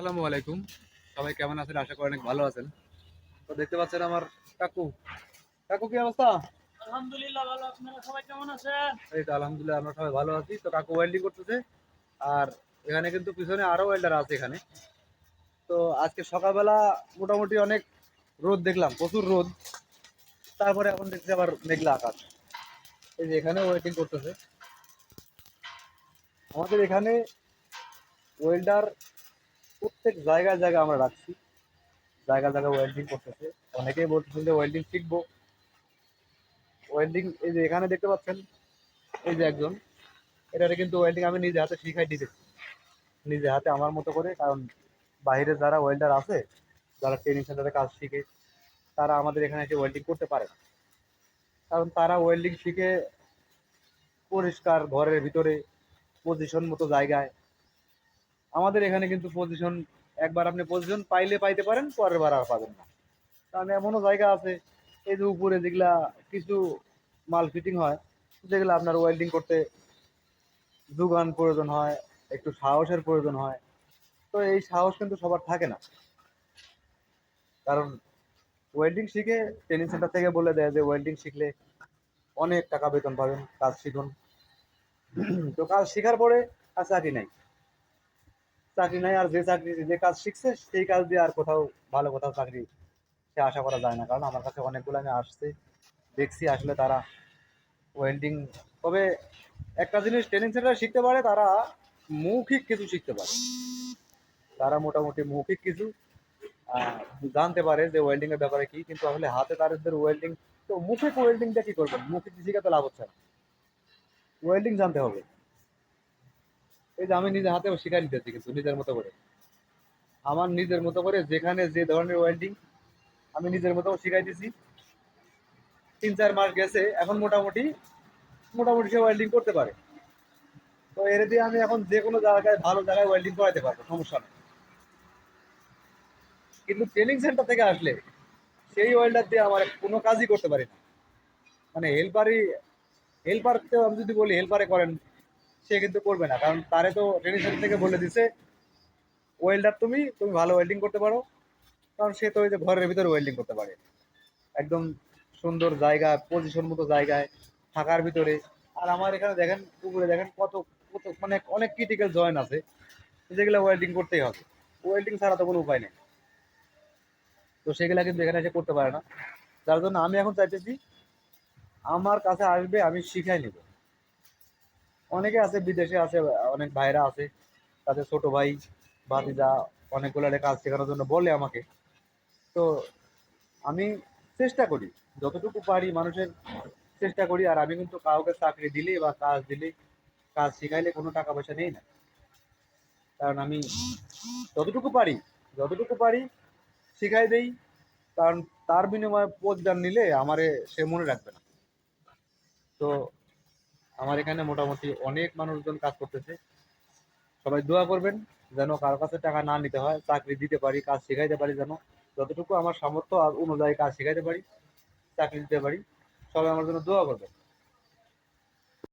আসসালামু আলাইকুম। সবাই কেমন আছেন? আশা করি অনেক ভালো আছেন। তো দেখতে পাচ্ছেন আমার কাকু। কাকু কি অবস্থা? আলহামদুলিল্লাহ ভালো। আপনারা সবাই কেমন আছেন? এই তো আলহামদুলিল্লাহ আমরা সবাই ভালো আছি। তো কাকু ওয়েল্ডিং করতেছে। আর এখানে কিন্তু পিছনে আরও ওয়েল্ডার আছে এখানে। তো আজকে সকালবেলা মোটামুটি অনেক রোদ দেখলাম প্রচুর রোদ। তারপরে এখন দেখছি আবার মেঘলা আকাশ। এই যে এখানে ওয়েল্ডিং করতেছে। আমাদের এখানে ওয়েল্ডার প্রত্যেক জায়গায় জায়গায় আমরা রাখছি। জায়গা জায়গায় ওয়েল্ডিং করতেছে। অনেকেই বলতেছেন যে ওয়েল্ডিং শিখব। ওয়েল্ডিং এই যে এখানে দেখতে পাচ্ছেন, এই যে একজন, এটারে কিন্তু ওয়েল্ডিং আমি নিজে হাতে শিখাই দিতেছি নিজে হাতে আমার মতো করে, কারণ বাইরে যারা ওয়েল্ডার আছে, যারা ট্রেনিং সেন্টারে কাজ শিখে, তারা আমাদের এখানে এসে ওয়েল্ডিং করতে পারে না। কারণ তারা ওয়েল্ডিং শিখে পরিষ্কার ঘরের ভিতরে পজিশন মতো জায়গায় আমাদের এখানে কিন্তু পজিশন একবার আপনি পজিশন পাইলে পাইতে পারেন, পরের বার আর পাবেন না। কারণ এমনও জায়গা আছে, এই যে উপরে যেগুলা কিছু মাল ফিটিং হয়, যেগুলো আপনার ওয়েল্ডিং করতে যোগান প্রয়োজন হয়, একটু সাহসের প্রয়োজন হয়, তো এই সাহস কিন্তু সবার থাকে না। কারণ ওয়েল্ডিং শিখে ট্রেনিং সেন্টার থেকে বলে দেয় যে ওয়েল্ডিং শিখলে অনেক টাকা বেতন পাবেন, কাজ শিখুন। তো কাজ শেখার পরে আর চাকরি নাই। চাকরি নাই আর যে চাকরি, যে কাজ শিখছে, সেই কাজ দিয়ে আর কোথাও ভালো কোথাও চাকরি সে আশা করা যায় না। কারণ আমার কাছে অনেকগুলো আমি আসছে, দেখছি আসলে তারা ওয়েল্ডিং তবে একটা জিনিস ট্রেনিং সেন্টারে শিখতে পারে, তারা মৌখিক কিছু শিখতে পারে। তারা মোটামুটি মৌখিক কিছু জানতে পারে যে ওয়েল্ডিং এর ব্যাপারে কি, কিন্তু আসলে হাতে তাদের ওয়েল্ডিং তো মুখিক ওয়েল্ডিংটা কি করবেন? মুখিক শিখে তো লাভ হচ্ছে ওয়েল্ডিং জানতে হবে। এই যে আমি নিজে হাতেও শিখাই নিতেছি কিন্তু নিজের মতো করে। আমার নিজের মতো করে যেখানে যে ধরনের ওয়েল্ডিং আমি নিজের মতো শিখাই দিছি। তিন চার মাস গেছে, এখন মোটামুটি মোটামুটি সে ওয়েল্ডিং করতে পারে। তো এর দিয়ে আমি এখন যে কোনো জায়গায়, ভালো জায়গায় ওয়েল্ডিং করাতে পারব, সমস্যা নেই। কিন্তু ট্রেনিং সেন্টার থেকে আসলে, সেই ওয়েল্ডার দিয়ে আমার কোনো কাজই করতে পারি না। মানে হেল্পারই হেল্পারকেও আমি যদি বলি হেল্পারে করেন সে কিন্তু করবে না। কারণ তারে তো ট্রেনিং সেন্টার থেকে বলে দিছে ওয়েল্ডার তুমি তুমি ভালো ওয়েল্ডিং করতে পারো। কারণ সে তো ওই যে ঘরের ভিতরে ওয়েল্ডিং করতে পারে। একদম সুন্দর জায়গা পজিশন মতো জায়গায়, থাকার ভিতরে। আর আমার এখানে দেখেন, পুকুরে দেখেন কত কত মানে অনেক ক্রিটিক্যাল জয়েন আছে। যেগুলো ওয়েল্ডিং করতেই হবে। ওয়েল্ডিং ছাড়া তো কোনো উপায় নেই। তো সেগুলা কিন্তু এখানে এসে করতে পারে না। যার জন্য আমি এখন চাইতেছি, আমার কাছে আসবে, আমি শিখাই নেব। অনেকে আছে, বিদেশে আছে, অনেক ভাইরা আছে, তাদের ছোট ভাই, ভাতিজা, অনেকগুলো কাজ শেখানোর জন্য বলে আমাকে। তো আমি চেষ্টা করি, যতটুকু পারি মানুষের চেষ্টা করি, আর আমি কিন্তু কাউকে চাকরি দিলে বা কাজ দিলে কাজ শিখাইলে কোনো টাকা পয়সা নেই না। কারণ আমি যতটুকু পারি যতটুকু পারি শিখাই দেই, কারণ তার বিনিময়ে প্রতিদান নিলে আমারে সে মনে রাখবে না। তো আমার এখানে মোটামুটি অনেক মানুষজন কাজ করতেছে। সবাই দোয়া করবেন যেন কারও কাছে টাকা না নিতে হয়, চাকরি দিতে পারি, কাজ শেখাইতে পারি যেন। যতটুকু আমার সামর্থ্য আর অনুযায়ী কাজ শেখাইতে পারি, চাকরি দিতে পারি, সবাই আমার জন্য দোয়া করবেন।